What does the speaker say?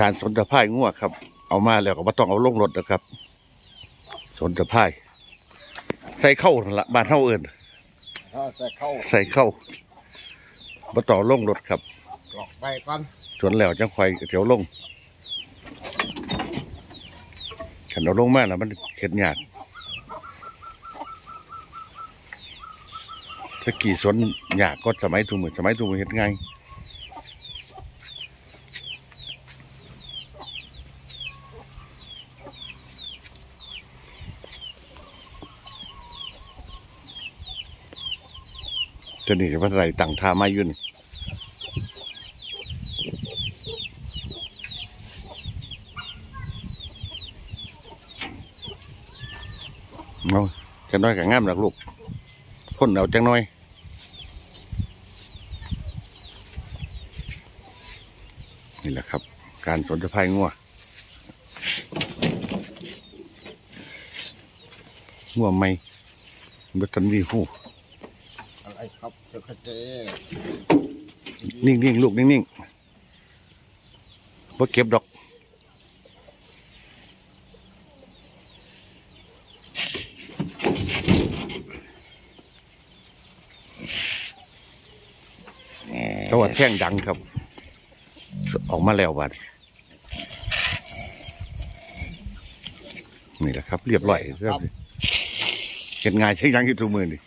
การสนตะไคร่งัวครับ เอามาแล้วก็บ่ต้องเอาลงรถนะครับ สนตะไคร่ใส่เข้านั่นละบ้านเฮาเอิ้นถ้าใส่เข้าใส่เข้าบ่ต้องเอาลงรถครับกรอกไปก่อนสวนแล้วจังค่อยเดี๋ยวลงขันเอาลงมาแล้วมันเห็ดยากถ้ากี่สวนยากก็สมัยทุกมือสมัยทุกมือเห็ดง่าย จะนี่จะว่าไรต่างทามายุ่นเอาจังน้อยกับงามหลักลูกคนเอาจังน้อยนี่แหละครับ การสนสะพายงัวงัวไม่บัตันวีหูอะ ไรครับเจ้าขเจนิ่งนิ่งๆลูกนิ่งนิ่งๆบ่เก็บดอกเพราะว่าแท่งดังครับ ออกมาแล้วบัดนี่แหละครับ เรียบร้อยเรียบร้อยเห็นงานใช้ยังที่ตัวมือนี่